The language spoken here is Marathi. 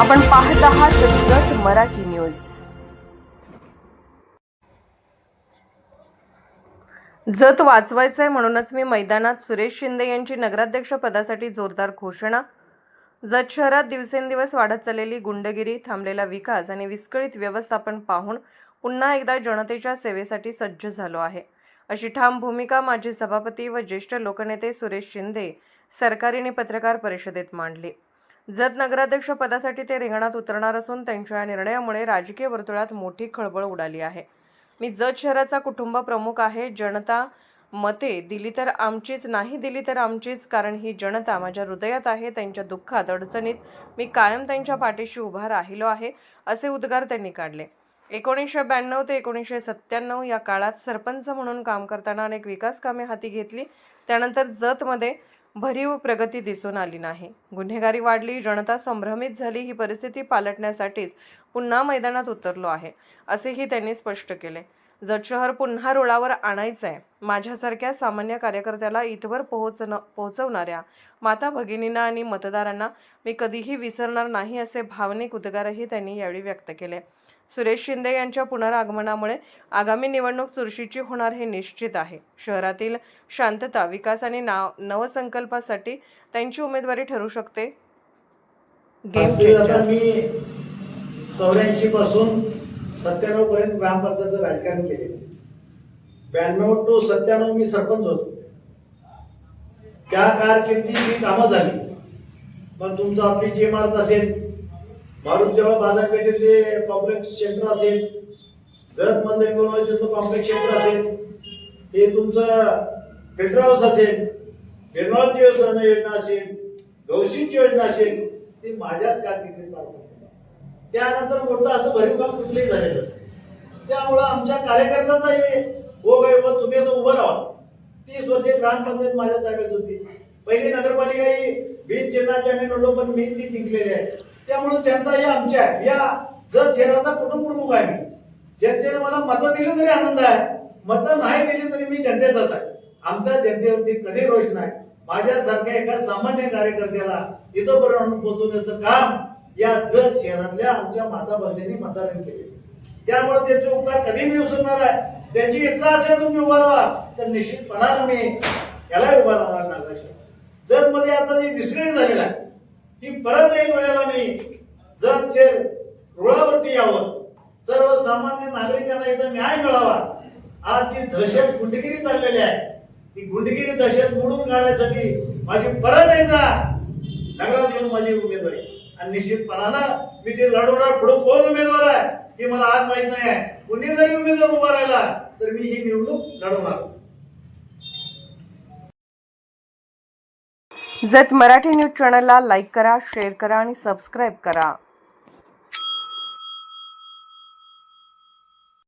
आपण पाहत आहात जत मराठी न्यूज. जत वाचवायचंय म्हणूनच मी मैदानात सुरेश शिंदे यांची नगराध्यक्ष पदासाठी जोरदार घोषणा. जत शहरात दिवसेंदिवस वाढत चाललेली गुंडगिरी थांबलेला विकास आणि विस्कळीत व्यवस्थापन पाहून पुन्हा एकदा जनतेच्या सेवेसाठी सज्ज झालो आहे. अशी ठाम भूमिका माजी सभापती व ज्येष्ठ लोकनेते सुरेश शिंदे सरकारीने पत्रकार परिषदेत मांडली. जत नगराध्यक्ष पदासाठी ते रिंगणात उतरणार असून त्यांच्या या निर्णयामुळे राजकीय वर्तुळात मोठी खळबळ उडाली आहे. मी जत शहराचा कुटुंब प्रमुख आहे. जनता मते दिली तर आमचीच नाही दिली तर आमचीच कारण ही जनता माझ्या हृदयात आहे त्यांच्या दुःखात अडचणीत मी कायम त्यांच्या पाठीशी उभा राहिलो आहे असे उद्गार त्यांनी काढले. एकोणीसशे ब्याण्णव ते एकोणीसशे सत्त्याण्णव या काळात सरपंच म्हणून काम करताना अनेक विकास कामे हाती घेतली. त्यानंतर जतमध्ये भरीव प्रगती दिसून आली नाही. गुन्हेगारी वाढली जनता संभ्रमित झाली ही परिस्थिती पालटण्यासाठीच पुन्हा मैदानात उतरलो आहे असेही त्यांनी स्पष्ट केले. जत शहर पुन्हा रुळावर आणायचं आहे माझ्यासारख्या सामान्य कार्यकर्त्याला इथवर पोहोचणं पोहोचवणाऱ्या माता भगिनींना आणि मतदारांना मी कधीही विसरणार नाही असे भावनिक उद्गारही त्यांनी यावेळी व्यक्त केले. सुरेश शिंदे यांच्या पुनरागमनामुळे आगामी निवडणूक चुरशीची होणार हे निश्चित आहे. शहरातील शांतता विकास आणि नाव नवसंकल्पासाठी त्यांची उमेदवारी ठरू शकते. गेम चेंजर मी चौऱ्याऐंशी पासून सत्त्याण्णव पर्यंत ग्रामपंचायत राजकारण केलेलं ब्याण्णव टू सत्त्याण्णव मी सरपंच होतो. त्या कारकिर्दीत कामं झाली. पण तुमचं आपली जी इमारत असेल मारुत देवळ बाजारपेठेतले कॉम्प्लेक्स सेंटर असेल जत मधलं इंगोलवाडीचं कॉम्प्लेक्स सेंटर असेल ते तुमचं फिल्टर हाऊस असेल फिरनॉलची योजना योजना असेल गौशीची योजना असेल ती माझ्याच कारकिर्दीत पार त्यानंतर मोठं असं भरीव काम कुठलंही झालेलं त्यामुळं आमच्या कार्यकर्त्याचा हे हो बाई व तुम्ही आता उभं राहा. तीस वर्षे ग्रामपंचायत माझ्या ताब्यात होती. पहिली नगरपालिका ही बिन चिन्हाची आम्ही लढलो पण मी ती जिंकलेली आहे. त्यामुळे जनता ही आमच्या आहे. या जर शहराचा कुटुंब प्रमुख आहे मी. जनतेने मला मतं दिली तरी आनंद आहे. मतं नाही दिली तरी मी जनतेचाच आहे. आमच्या जनतेवरती कधी रोष नाही. माझ्यासारख्या एका सामान्य कार्यकर्त्याला इथंपर्यंत आणून पोहोचवण्याचं काम या जत शहरातल्या आमच्या माता भगिनी मतदान केले. त्यामुळे त्यांचे उपकार कधी मी विसरणार आहे? त्यांची इच्छा असेल तुम्ही उभा राहा. तर निश्चितपणानं मी याला उभा राहणार नागरिक जत मध्ये आता जी विस्कळीत झालेला आहे ती परत एक वेळेला मी जत शेर रुळावरती यावं. सर्वसामान्य नागरिकांना इथं न्याय मिळावा. आज जी दहशत गुंडगिरी चाललेली आहे ती गुंडगिरी दहशत मोडून काढण्यासाठी माझी परत एकदा नगरात येऊन माझी उमेदवारी. आणि निश्चितपणानं मी ते लढवणार पुढं कोण उमेदवार आहे हे मला आज माहीत नाही आहे. कुणी जरी उमेदवार उभा राहिला तर मी ही निवडणूक लढवणार जत मराठी न्यूज चॅनलला लाईक करा शेअर करा आणि सबस्क्राईब करा.